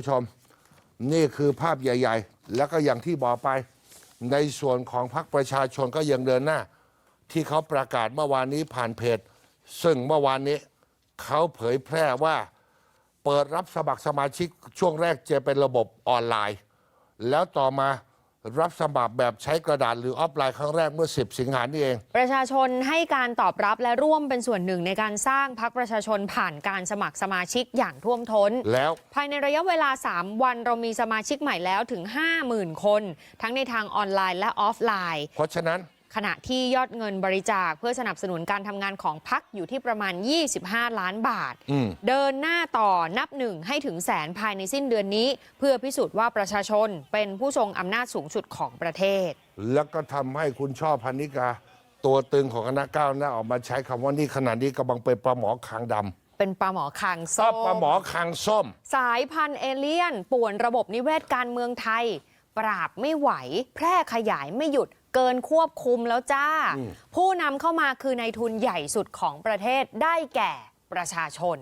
ผู้ชมนี่คือภาพใหญ่ ๆ แล้วก็อย่างที่บอกไป ในส่วนของพรรคประชาชนก็ยังเดินหน้า ที่เขาประกาศเมื่อวานนี้ผ่านเพจ ซึ่งเมื่อวานนี้เขาเผยแพร่ว่าเปิดรับสมัครสมาชิกช่วงแรกจะเป็นระบบออนไลน์ แล้วต่อมา รับสมัครแบบใช้กระดาษหรือออฟไลน์ครั้งแรกเมื่อ 10 สิงหานี่เอง ประชาชนให้การตอบรับและร่วมเป็นส่วนหนึ่งในการสร้างพักประชาชนผ่านการสมัครสมาชิกอย่างท่วมท้น แล้วภายในระยะเวลา 3 วันเรามีสมาชิกใหม่แล้วถึง 50,000 คน ทั้งในทางออนไลน์และออฟไลน์ เพราะฉะนั้น ขณะที่ยอดเงินบริจาคเพื่อสนับสนุนการทำงานของพักอยู่ที่ประมาณ 25 ล้านบาทอืมเดินหน้าต่อนับหนึ่งให้ถึงแสนภายในสิ้นเดือนนี้ เพื่อพิสูจน์ว่าประชาชนเป็นผู้ทรงอำนาจสูงสุดของประเทศ แล้วก็ทำให้คุณชอบพันิกา ตัวตึงของคณะก้าวหน้าออกมาใช้คำว่านี่ขนาดนี้กำลังเป็นปลาหมอคางดำเป็นปลาหมอคางก็ส้มปลาหมอคางส้ม สายพันธุ์เอเลี่ยน ป่วนระบบนิเวศการเมืองไทย ปราบไม่ไหว แพร่ขยายไม่หยุด เกินควบคุมแล้วจ้า ผู้นำเข้ามาคือนายทุนใหญ่สุดของประเทศได้แก่ประชาชน